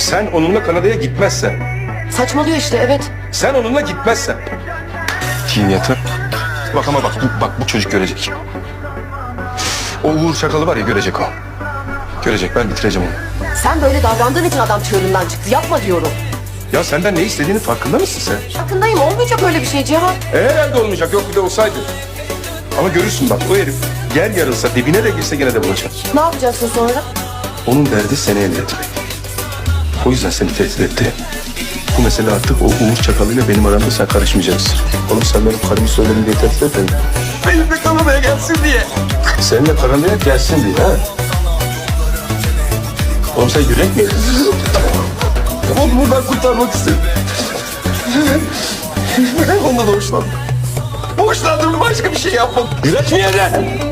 Sen onunla Kanada'ya gitmezsen, Saçmalıyor işte evet. sen onunla gitmezsen. Yatar. Bak ama bak, bu, bak bu çocuk görecek. O Uğur Çakalı var ya görecek o. Görecek ben bitireceğim onu. Sen böyle davrandığın için adam çığırından çıktı. Yapma diyorum. Ya senden ne istediğini farkında mısın sen? Farkındayım olmayacak öyle bir şey Cihan. E, herhalde olmayacak yok bir de olsaydı. Ama görürsün bak o herif yer yarılsa dibine de girse gene de bulacak. Ne yapacaksın sonra? Onun derdi seni elde etmek. O yüzden seni tehdit etti. Bu mesele artık o Uğur Çakalı'yla benim aramda sen karışmayacaksın. Oğlum sen benim karımı söyledin diye tehdit etmedin. Benimle Kanada'ya gelsin diye. Seninle Kanada'ya gelsin diye ha. Oğlum sen yürek mi? Onu buradan kurtarmak istedim. Ondan da hoşlandım. Hoşlandım başka bir şey yapmadım. Yürek mi yedin?